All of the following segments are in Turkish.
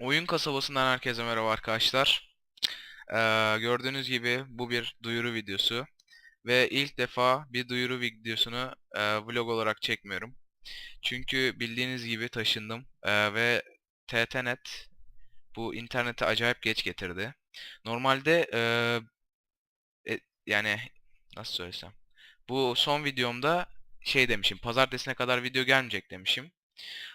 Oyun kasabasından herkese merhaba arkadaşlar. Ee, gördüğünüz gibi bu bir duyuru videosu. Ve ilk defa bir duyuru videosunu e, vlog olarak çekmiyorum. Çünkü bildiğiniz gibi taşındım e, ve TTNet bu interneti acayip geç getirdi. Normalde e, e, yani nasıl söylesem. Bu son videomda şey demişim. Pazartesine kadar video gelmeyecek demişim.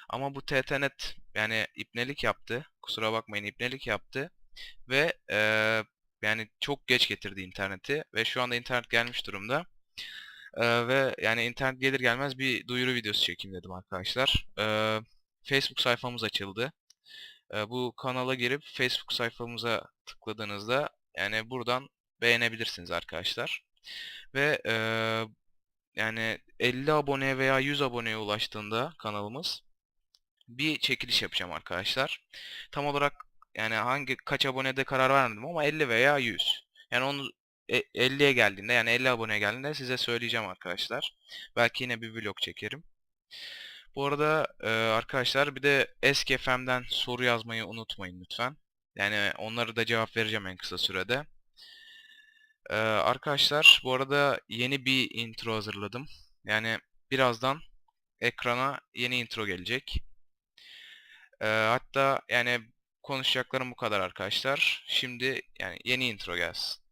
Ama bu TTNet yani ipnelik yaptı. Kusura bakmayın ipnelik yaptı. Ve eee, yani çok geç getirdi interneti. Ve şu anda internet gelmiş durumda. Eee, ve yani internet gelir gelmez bir duyuru videosu çekeyim dedim arkadaşlar. Eee, Facebook sayfamız açıldı. Eee, bu kanala girip Facebook sayfamıza tıkladığınızda yani buradan beğenebilirsiniz arkadaşlar. Ve eee, yani 50 abone veya 100 aboneye ulaştığında kanalımız bir çekiliş yapacağım arkadaşlar. Tam olarak yani hangi kaç abonede karar vermedim ama 50 veya 100. Yani onu e- 50'ye geldiğinde yani 50 aboneye geldiğinde size söyleyeceğim arkadaşlar. Belki yine bir vlog çekerim. Bu arada e, arkadaşlar bir de eski FM'den soru yazmayı unutmayın lütfen. Yani onları da cevap vereceğim en kısa sürede. E, arkadaşlar bu arada yeni bir intro hazırladım. Yani birazdan ekrana yeni intro gelecek. Ee, hatta yani konuşacaklarım bu kadar arkadaşlar. Şimdi yani yeni intro gelsin.